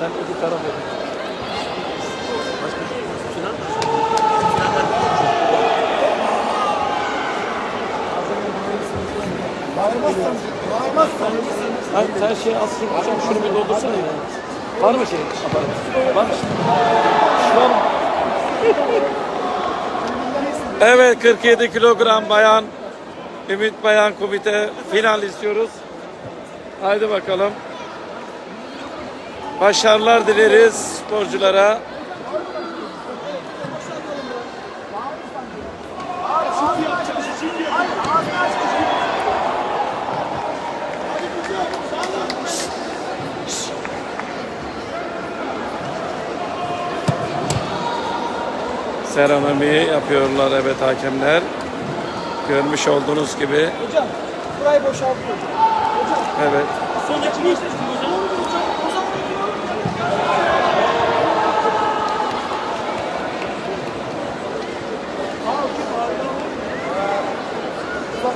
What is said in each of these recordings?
Sen öbür tarafa. Başka Bağırmazsan, bağırmazsan. Hayır, sen şey aslında hocam şunu bir doldursana ya. Var mı şey? Var. Şu an Evet 47 kilogram bayan Ümit Bayan Komite final istiyoruz. Haydi bakalım. Başarılar dileriz sporculara. Seramimi yapıyorlar evet hakemler. Görmüş olduğunuz gibi. Hocam, burayı boşaltıyor. Evet.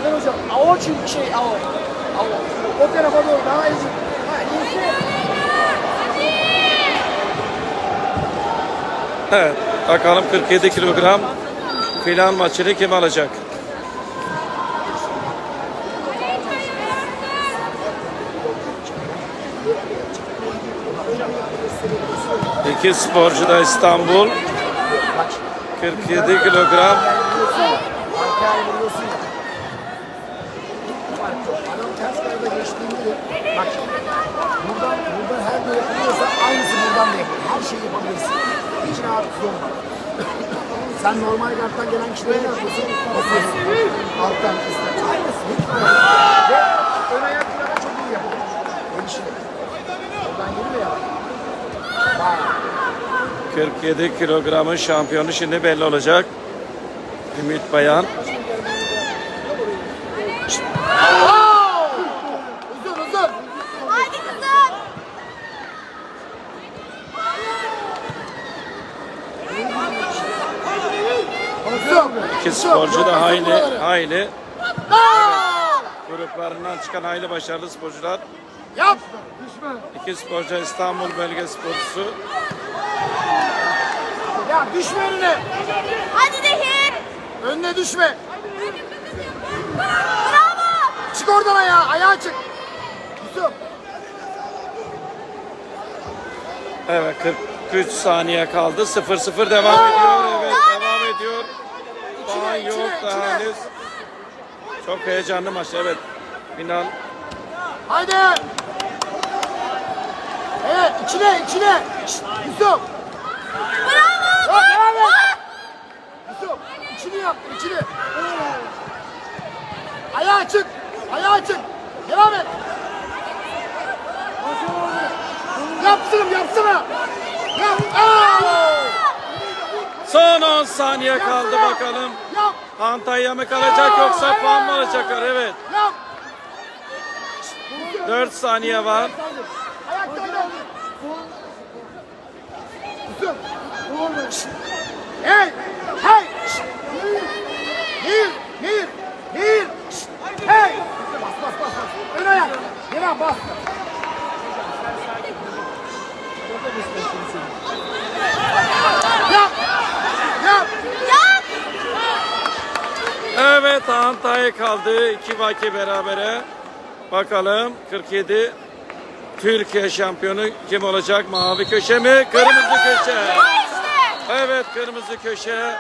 Bakın hocam, çünkü şey, o. İyi. Ha, iyisi. Evet. Bakalım 47 kilogram final maçını kim alacak? İki sporcu da İstanbul. 47 kilogram. Arkaya vuruyorsun ya. Bak, Adam ters tarafa geçtiğinde de bak buradan, buradan her ne yapılıyorsa aynısı buradan da yapılır. Her şeyi yapabilirsin. Hiç rahat olma. Sen normal karttan gelen kişilere ne yapıyorsun? Basıyorsun. Alttan, üstten. Aynısı. Hiç Ve ön ayaklara çok iyi yapılır. Gelişiyor. Oradan geliyor ya. Bak. 47 kilogramın şampiyonu şimdi belli olacak. Ümit Bayan. İki sporcu da hayli hayli gruplarından çıkan hayli başarılı sporcular. Yap. Düşme. İki sporcu İstanbul bölge sporcusu. Ya düşme önüne. Hadi Nehir. Önüne düşme. Bravo. Çık oradan ayağa. Ayağa çık. Yusuf. Evet 43 saniye kaldı. 0-0 devam ediyor. Evet devam ediyor. Puan İçine, yok içine, daha içine. henüz. Çok heyecanlı maç evet. Final. Haydi. Evet içine içine. Şşt, Yusuf. Bravo. Bak, devam et. Yusuf. İçini yap. içini. Ayağa çık. Ayağa çık. Devam et. Yapsın yapsana. Saniye kaldı bakalım. Antalya mı kalacak yoksa puan mı alacaklar? Evet. Yap. 4 saniye var. Şşt. Hey! Hey! Şşt. Nehir! Nehir! Nehir! Şşt. Hey! Bas bas bas bas. Ön ayak. Yere bas. Yap! Yap! Yap. Evet Antalya kaldı. 2 vaki berabere. Bakalım 47 Türkiye şampiyonu kim olacak? Mavi köşe mi? Kırmızı köşe. Evet kırmızı köşe.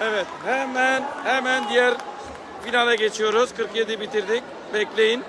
Evet hemen hemen diğer finale geçiyoruz. 47 bitirdik. Bekleyin.